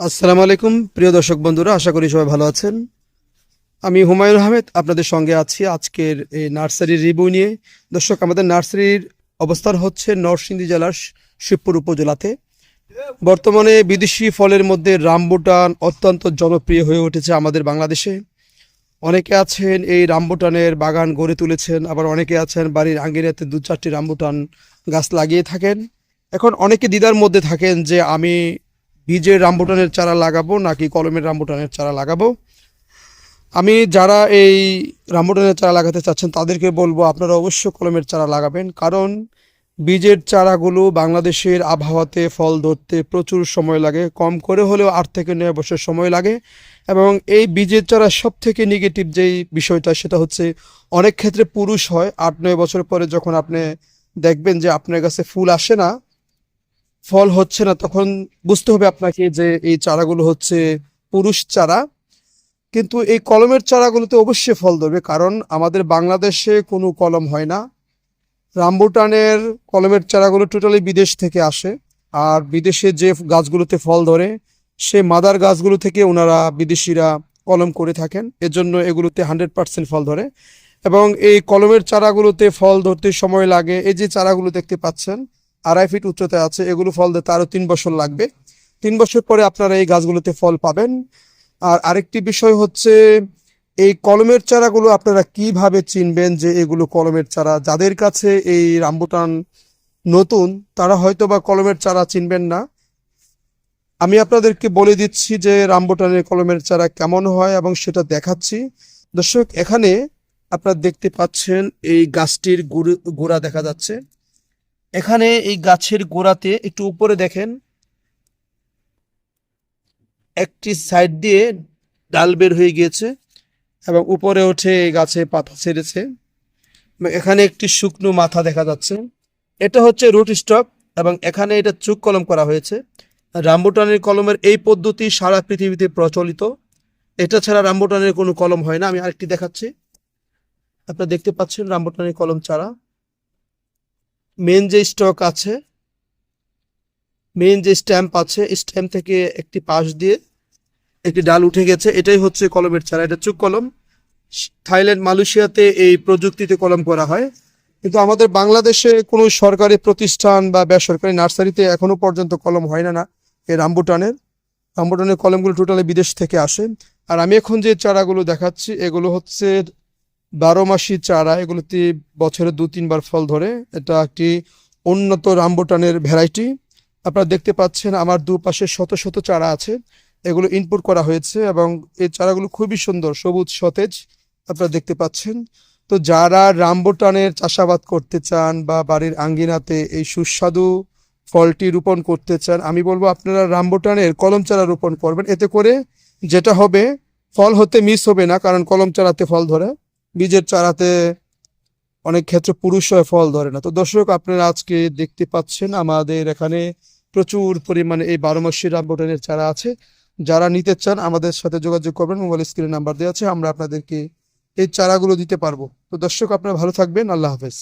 আসসালামু আলাইকুম, প্রিয় দর্শক বন্ধুরা, আশা করি সবাই ভালো আছেন। আমি হুমায়ুন আহমেদ, আপনাদের সঙ্গে আছি আজকের এই নার্সারির রিভিউ নিয়ে। দর্শক, আমাদের নার্সারির অবস্থান হচ্ছে নরসিংদী জেলার শিবপুর উপজেলাতে। বর্তমানে বিদেশি ফলের মধ্যে রামবুটান অত্যন্ত জনপ্রিয় হয়ে উঠেছে আমাদের বাংলাদেশে। অনেকে আছেন এই রামবুটানের বাগান গড়ে তুলেছেন, আবার অনেকে আছেন বাড়ির আঙ্গিনাতে দু চারটি রামবুটান গাছ লাগিয়ে থাকেন। এখন অনেকে দ্বিধার মধ্যে থাকেন যে আমি বীজের রামবুটানের চারা লাগাবো নাকি কলমের রামবুটানের চারা লাগাবো? আমি যারা এই রামবুটানের চারা লাগাতে চাচ্ছেন তাদেরকে বলব আপনারা অবশ্যই কলমের চারা লাগাবেন। কারণ বীজের চারাগুলো বাংলাদেশের আবহাওয়াতে ফল ধরতে প্রচুর সময় লাগে। কম করে হলেও আট থেকে নয় বছর সময় লাগে। এবং এই বীজের চারা সব থেকে নেগেটিভ যেই বিষয়টা সেটা হচ্ছে অনেক ক্ষেত্রে পুরুষ হয়। আট নয় বছর পরে যখন আপনি দেখবেন যে আপনার কাছে ফুল আসে না ফল হচ্ছে না, তখন বুঝতে হবে আপনাকে যে এই চারাগুলো হচ্ছে পুরুষ চারা। কিন্তু এই কলমের চারাগুলোতে অবশ্যই ফল ধরবে, কারণ আমাদের বাংলাদেশে কোনো কলম হয় না। রামবুটানের কলমের চারাগুলো টোটালি বিদেশ থেকে আসে, আর বিদেশে যে গাছগুলোতে ফল ধরে, সে মাদার গাছগুলো থেকে ওনারা বিদেশিরা কলম করে থাকেন। এজন্য এগুলোতে হান্ড্রেড পার্সেন্ট ফল ধরে। এবং এই কলমের চারাগুলোতে ফল ধরতে সময় লাগে, এই যে চারাগুলো দেখতে পাচ্ছেন আড়াই ফিট উচ্চতায় আছে, এগুলো ফল দিতে আরও তিন বছর লাগবে। তিন বছর পরে আপনারা এই গাছগুলোতে ফল পাবেন। আর আরেকটি বিষয় হচ্ছে, এই কলমের চারাগুলো আপনারা কীভাবে চিনবেন যে এগুলো কলমের চারা? যাদের কাছে এই রামবুটান নতুন, তারা হয়তো বা কলমের চারা চিনবেন না। আমি আপনাদেরকে বলে দিচ্ছি যে রামবুটানের কলমের চারা কেমন হয় এবং সেটা দেখাচ্ছি। দর্শক, এখানে আপনারা দেখতে পাচ্ছেন এই গাছটির গুড়- গোড়া দেখা যাচ্ছে। এখানে এই গাছের গোড়াতে একটু উপরে দেখেন। একটি সাইড দিয়ে ডাল বের হয়ে গিয়েছে এবং উপরে উঠে গাছে পাতা ছেড়েছে। এখানে একটি শুকনো মাথা দেখা যাচ্ছে। এটা হচ্ছে রুট স্টক এবং এখানে এটা চুক কলম করা হয়েছে। রামবুটানের কলমের এই পদ্ধতি সারা পৃথিবীতে প্রচলিত। এটা ছাড়া রামবুটানের কোনো কলম হয় না। আমি আরেকটি দেখাচ্ছি। আপনারা দেখতে পাচ্ছেন রামবুটানের কলম ছাড়া। মেন যে স্টক আছে মেন যে স্ট্যাম্প আছে স্ট্যাম্প থেকে একটি পাশ দিয়ে একটি ডাল উঠে গেছে। এটাই হচ্ছে কলমের চারা, এটা চুক কলম। থাইল্যান্ড, মালয়েশিয়াতে এই প্রযুক্তিতে কলম করা হয়। কিন্তু আমাদের বাংলাদেশে কোনো সরকারি প্রতিষ্ঠান বা বেসরকারি নার্সারিতে এখনও পর্যন্ত কলম হয় না না, এই রামবুটানের। রামবুটানের কলমগুলো টোটালি বিদেশ থেকে আসে। আর আমি এখন যে চারাগুলো দেখাচ্ছি, এগুলো হচ্ছে বারো মাসি চারা, এগুলোতে বছরে দু, তিনবার ফল ধরে। এটা একটি উন্নত রামবুটানের ভ্যারাইটি। আপনারা দেখতে পাচ্ছেন আমার দুপাশে শত শত চারা আছে। এগুলো ইনপুট করা হয়েছে এবং এই চারাগুলো খুবই সুন্দর, সবুজ, সতেজ। আপনারা দেখতে পাচ্ছেন। তো যারা রামবুটানের চাষাবাদ করতে চান বা বাড়ির আঙ্গিনাতে এই সুস্বাদু ফলটি রোপণ করতে চান, আমি বলব আপনারা রামবুটানের কলম চারা রোপণ করবেন। এতে করে যেটা হবে, ফল হতে মিস হবে না, কারণ কলম চারাতে ফল ধরে। বীজের চারাতে অনেক ক্ষেত্রে পুরুষ হয় ফল ধরে না। তো দর্শক, আপনারা আজকে দেখতে পাচ্ছেন আমাদের এখানে প্রচুর পরিমাণে এই বারো মাসি রামবুটানের চারা আছে। যারা নিতে চান আমাদের সাথে যোগাযোগ করবেন, মোবাইল স্ক্রিনে নাম্বার দেওয়া আছে, আমরা আপনাদেরকে এই চারাগুলো দিতে পারব। তো দর্শক, আপনারা ভালো থাকবেন, আল্লাহ হাফেজ।